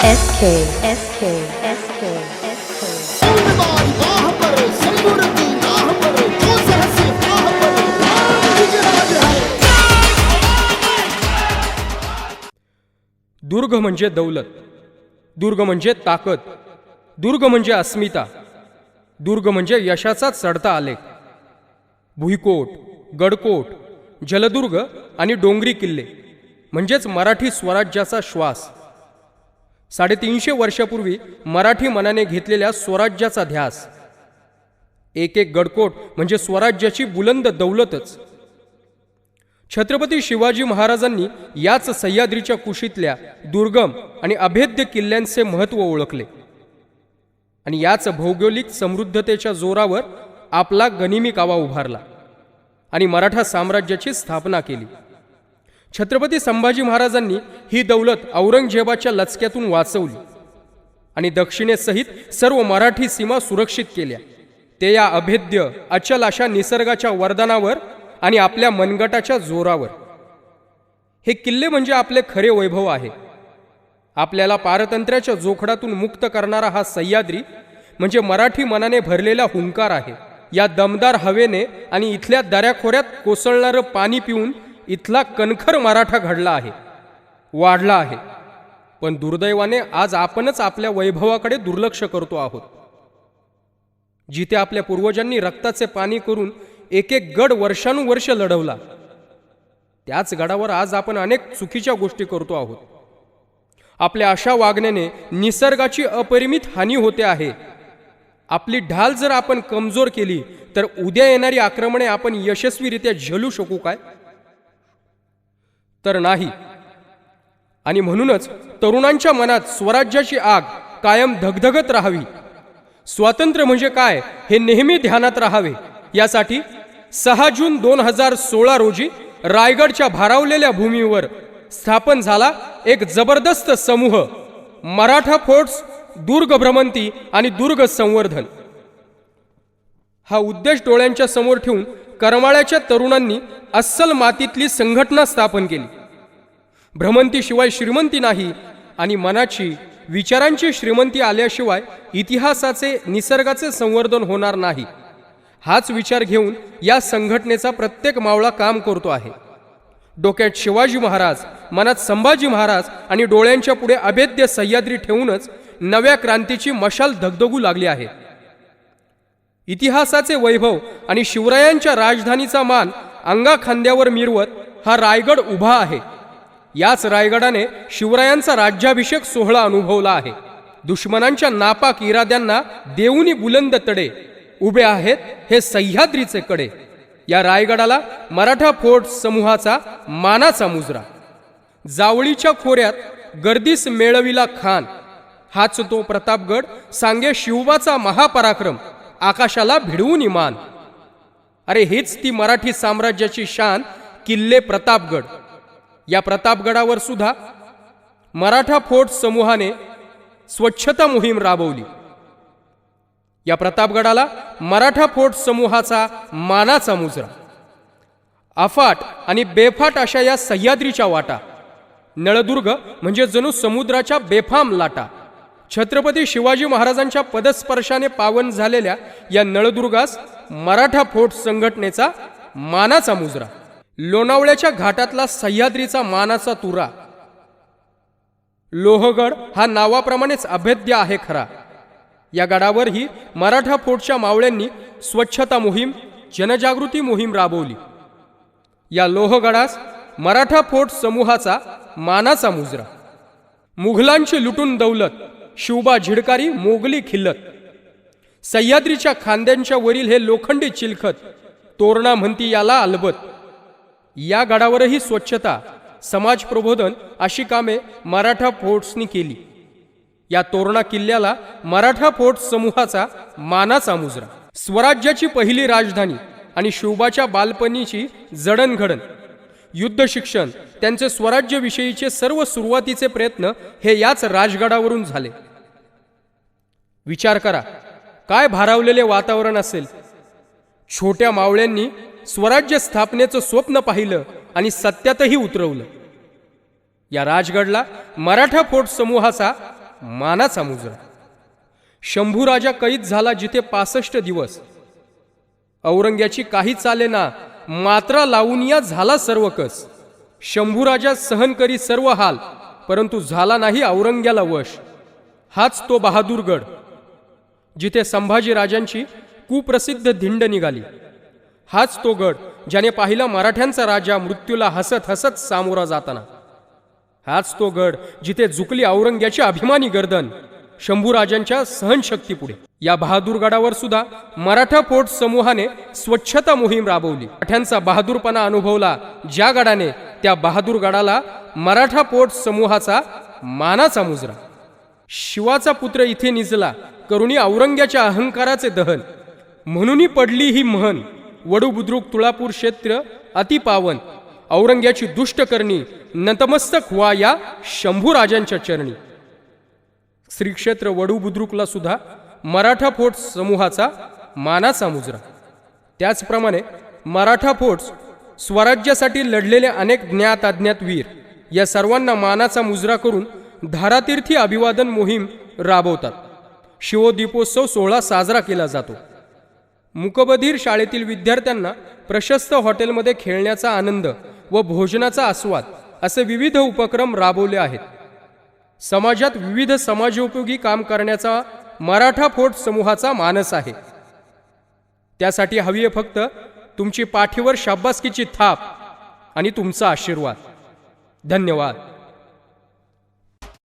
SK SK SK SK दुर्ग म्हणजे दौलत दुर्ग म्हणजे ताकद दुर्ग म्हणजे अस्मिता दुर्ग म्हणजे यशाचा चढता आलेख. भुईकोट गडकोट जलदुर्ग आणि डोंगरी किल्ले म्हणजेच मराठी स्वराज्याचा श्वास. साडेतीनशे वर्षापूर्वी मराठी मनाने घेतलेल्या स्वराज्याचा ध्यास. एक एक गडकोट म्हणजे स्वराज्याची बुलंद दौलतच. छत्रपती शिवाजी महाराजांनी याच सह्याद्रीच्या कुशीतल्या दुर्गम आणि अभेद्य किल्ल्यांचे महत्त्व ओळखले. आणि याच भौगोलिक समृद्धतेच्या जोरावर आपला गनिमी कावा उभारला आणि मराठा साम्राज्याची स्थापना केली. छत्रपती संभाजी महाराजांनी ही दौलत औरंगजेबाच्या लचक्यातून वाचवली आणि दक्षिणेसहित सर्व मराठी सीमा सुरक्षित केल्या. ते या अभेद्य अचल अशा निसर्गाच्या वरदानावर आणि आपल्या मनगटाच्या जोरावर. हे किल्ले म्हणजे आपले खरे वैभव आहे. आपल्याला पारतंत्र्याच्या जोखडातून मुक्त करणारा हा सह्याद्री म्हणजे मराठी मनाने भरलेला हुंकार आहे. या दमदार हवेने आणि इथल्या दऱ्याखोऱ्यात कोसळणारं पाणी पिऊन इथला कणखर मराठा घडला आहे वाढला आहे. पण दुर्दैवाने आज आपणच आपल्या वैभवाकडे दुर्लक्ष करतो आहोत. जिथे आपल्या पूर्वजांनी रक्ताचे पाणी करून एक एक गड वर्षानुवर्ष लढवला त्याच गडावर आज आपण अनेक चुकीच्या गोष्टी करतो आहोत. आपल्या अशा वागण्याने निसर्गाची अपरिमित हानी होते आहे. आपली ढाल जर आपण कमजोर केली तर उद्या येणारी आक्रमणे आपण यशस्वीरित्या झेलू शकू काय? तर नाही. आणि म्हणूनच तरुणांच्या मनात स्वराज्याची आग कायम धगधगत राहावी. स्वातंत्र्य म्हणजे काय हे नेहमी ध्यानात राहावे. यासाठी सहा जून दोन हजार सोळा रोजी रायगडच्या भारावलेल्या भूमीवर स्थापन झाला एक जबरदस्त समूह मराठा फोर्ट्स दुर्ग भ्रमंती आणि दुर्ग संवर्धन. हा उद्देश डोळ्यांच्या समोर ठेवून करमाळ्याच्या तरुणांनी अस्सल मातीतली संघटना स्थापन केली. भ्रमंतीशिवाय श्रीमंती नाही आणि मनाची विचारांची श्रीमंती आल्याशिवाय इतिहासाचे निसर्गाचे संवर्धन होणार नाही. हाच विचार घेऊन या संघटनेचा प्रत्येक मावळा काम करतो आहे. डोक्यात शिवाजी महाराज मनात संभाजी महाराज आणि डोळ्यांच्या पुढे अभेद्य सह्याद्री ठेवूनच नव्या क्रांतीची मशाल धगधगू लागली आहे. इतिहासाचे वैभव आणि शिवरायांच्या राजधानीचा मान अंगा खांद्यावर मिरवत हा रायगड उभा आहे. याच रायगडाने शिवरायांचा राज्याभिषेक सोहळा अनुभवला आहे. दुश्मनांच्या नापाक इराद्यांना देऊनी बुलंद तडे उभे आहेत हे सह्याद्रीचे कडे. या रायगडाला मराठा फोर्ट समूहाचा मानाचा मुजरा. जावळीच्या खोऱ्यात गर्दीस मेळविला खान. हाच तो प्रतापगड सांगे शिवबाचा महापराक्रम. आकाशाला भिडवून इमान. अरे हेच ती मराठी साम्राज्याची शान किल्ले प्रतापगड. या प्रतापगडावर सुद्धा मराठा फोर्ट समूहाने स्वच्छता मोहीम राबवली. या प्रतापगडाला मराठा फोर्ट समूहाचा मानाचा मुजरा. अफाट आणि बेफाट अशा या सह्याद्रीच्या वाटा. नळदुर्ग म्हणजे जणू समुद्राच्या बेफाम लाटा. छत्रपती शिवाजी महाराजांच्या पदस्पर्शाने पावन झालेल्या या नळदुर्गास मराठा फोर्ट संघटनेचा मानाचा मुजरा. लोणावळ्याच्या घाटातला सह्याद्रीचा मानाचा तुरा. लोहगड हा नावाप्रमाणेच अभेद्य आहे खरा. या गडावरही मराठा फोर्टच्या मावळ्यांनी स्वच्छता मोहीम जनजागृती मोहीम राबवली. या लोहगडास मराठा फोर्ट समूहाचा मानाचा मुजरा. मुघलांची लुटून दौलत शिवबा झिडकारी मोगली खिल्लत. सह्याद्रीच्या खांद्यांच्या वरील हे लोखंडी चिलखत तोरणा म्हणती याला अलबत. या गडावरही स्वच्छता समाज प्रबोधन अशी कामे मराठा फोर्ट्सनी केली. या तोरणा किल्ल्याला मराठा फोर्ट समूहाचा मानाचा मुजरा. स्वराज्याची पहिली राजधानी आणि शिवबाच्या बालपणीची जडणघडण. युद्ध शिक्षण त्यांचे स्वराज्याविषयीचे सर्व सुरुवातीचे प्रयत्न हे याच राजगडावरून झाले. विचार करा. काय भारावलेले वातावरण असेल? छोट्या मावळ्यांनी स्वराज्य स्थापनेचं स्वप्न पाहिलं आणि सत्यातही उतरवलं. या राजगडला मराठा फोर्ट समूहाचा मानाचा मुजरा. शंभूराजा कैद झाला जिथे पासष्ट दिवस. औरंग्याची काही चालेना मात्रा लावून या झाला सर्व कस. शंभूराजा सहन करी सर्व हाल परंतु झाला नाही औरंग्याला वश. हाच तो बहादूरगड. जिथे संभाजीराजांची कुप्रसिद्ध धिंड निघाली. हाच तो गड ज्याने पाहिला मराठ्यांचा राजा मृत्यूला हसत हसत सामोरा जाताना. हाच तो गड जिथे झुकली औरंग्याची अभिमानी गर्दन शंभूराजांच्या सहनशक्तीपुढे या बहादूर गडावर सुद्धा मराठा फोर्ट समूहाने स्वच्छता मोहीम राबवली. मराठ्यांचा बहादूरपणा अनुभवला ज्या गडाने त्या बहादूर गडाला मराठा पोट समूहाचा मानाचा मुजरा. शिवाचा पुत्र इथे निजला करुणी औरंग्याच्या अहंकाराचे दहन. म्हणूनही पडली ही महन वडू बुद्रुक तुळापूर क्षेत्र अतिपावन औरंग्याची दुष्ट करणी नतमस्तक व्हा या शंभूराजांच्या चरणी. श्री क्षेत्र वडू बुद्रुकला सुद्धा मराठा फोर्ट समूहाचा मानाचा मुजरा. त्याचप्रमाणे मराठा फोर्ट्स स्वराज्यासाठी लढलेले अनेक ज्ञात अज्ञात वीर या सर्वांना मानाचा मुजरा करून धारातीर्थी अभिवादन मोहीम राबवतात. शिवदीपोत्सव सोहळा साजरा केला जातो. मुकबधीर शाळेतील विद्यार्थ्यांना प्रशस्त हॉटेलमध्ये खेळण्याचा आनंद व भोजनाचा आस्वाद असे विविध उपक्रम राबवले आहेत. समाजात विविध समाजोपयोगी काम करण्याचा मराठा फोर्ट समूहाचा मानस आहे. त्यासाठी हवी आहे फक्त तुमची पाठीवर शाब्बासकीची थाप आणि तुमचा आशीर्वाद. धन्यवाद.